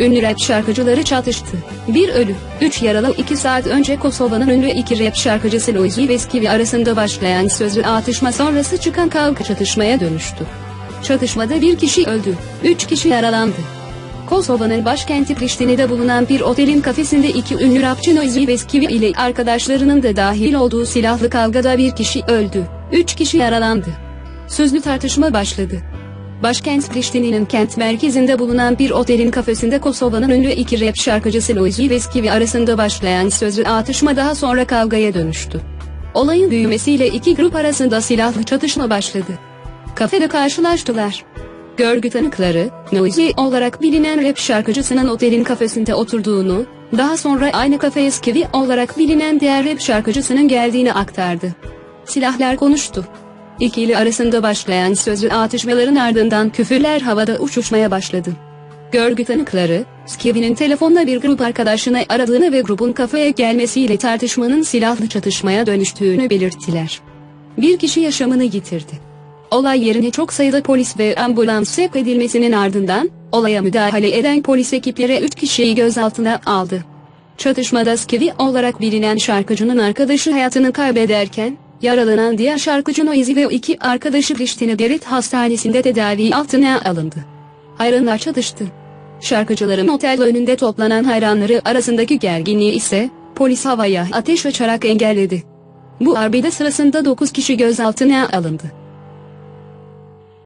Ünlü rap şarkıcıları çatıştı. Bir ölü, üç yaralı 2 saat önce Kosova'nın ünlü iki rap şarkıcısı Loizi ve Skivi arasında başlayan sözlü atışma sonrası çıkan kavga çatışmaya dönüştü. Çatışmada bir kişi öldü, üç kişi yaralandı. Kosova'nın başkenti Priştine'de bulunan bir otelin kafesinde iki ünlü rapçi Noizi ve Skivi ile arkadaşlarının da dahil olduğu silahlı kavgada bir kişi öldü, üç kişi yaralandı. Sözlü tartışma başladı. Başkent Priştine'nin kent merkezinde bulunan bir otelin kafesinde Kosova'nın ünlü iki rap şarkıcısı Loizi ve Skivi arasında başlayan sözlü atışma daha sonra kavgaya dönüştü. Olayın büyümesiyle iki grup arasında silahlı çatışma başladı. Kafede karşılaştılar. Görgü tanıkları, Noisy olarak bilinen rap şarkıcısının otelin kafesinde oturduğunu, daha sonra aynı kafeye Skivi olarak bilinen diğer rap şarkıcısının geldiğini aktardı. Silahlar konuştu. İkili arasında başlayan sözlü atışmaların ardından küfürler havada uçuşmaya başladı. Görgü tanıkları, Skivi'nin telefonda bir grup arkadaşını aradığını ve grubun kafeye gelmesiyle tartışmanın silahlı çatışmaya dönüştüğünü belirttiler. Bir kişi yaşamını yitirdi. Olay yerine çok sayıda polis ve ambulans sevk edilmesinin ardından, olaya müdahale eden polis ekipleri 3 kişiyi gözaltına aldı. Çatışmada Skivi olarak bilinen şarkıcının arkadaşı hayatını kaybederken, yaralanan diğer şarkıcı Noizi ve iki arkadaşı Priştine Devlet Hastanesi'nde tedavi altına alındı. Hayranlar çatıştı. Şarkıcıların otel önünde toplanan hayranları arasındaki gerginliği ise polis havaya ateş açarak engelledi. Bu arbede sırasında 9 kişi gözaltına alındı.